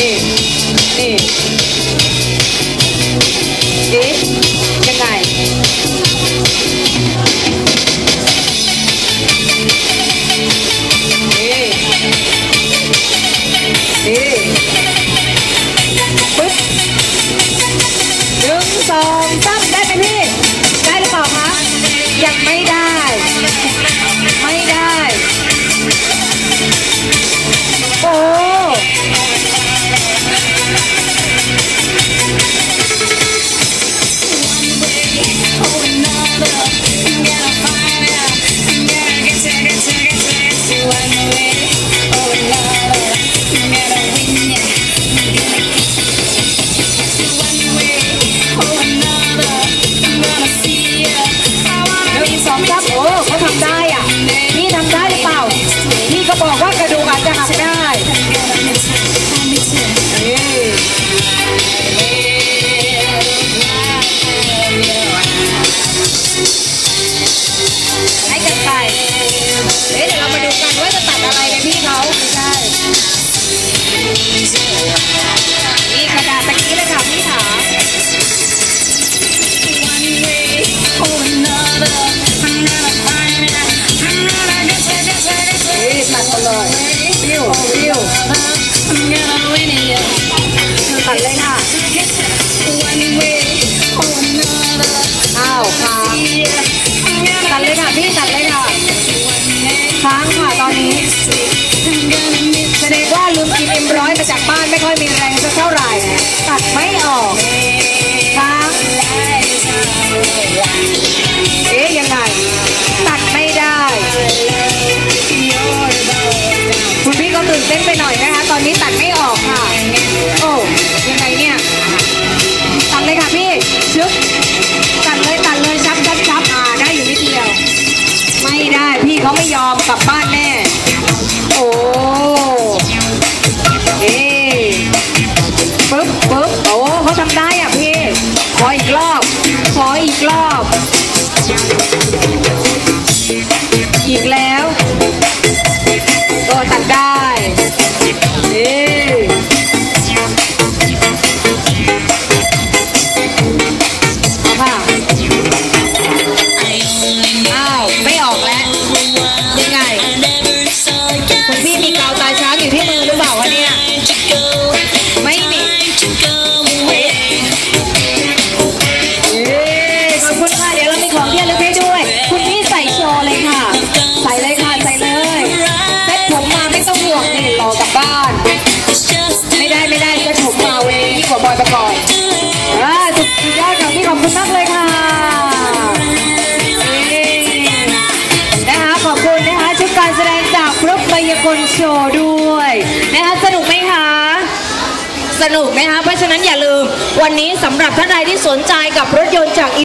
sim sim. papá. กลับบ้าน ไม่ได้ไม่ได้จะถูกเมาเองยิ่งกว่บอยประกอบอ่าสุดยอดค่ะพี่ขอบคุณมากเลยค่ะนะคะขอบคุณนะคะชุดการแสดงจากรุกไบยกลโชว์ด้วยนะคะสนุกไหมคะสนุกไหมคะเพราะฉะนั้นอย่าลืม วันนี้สำหรับท่านใดที่สนใจกับรถยนต์จาก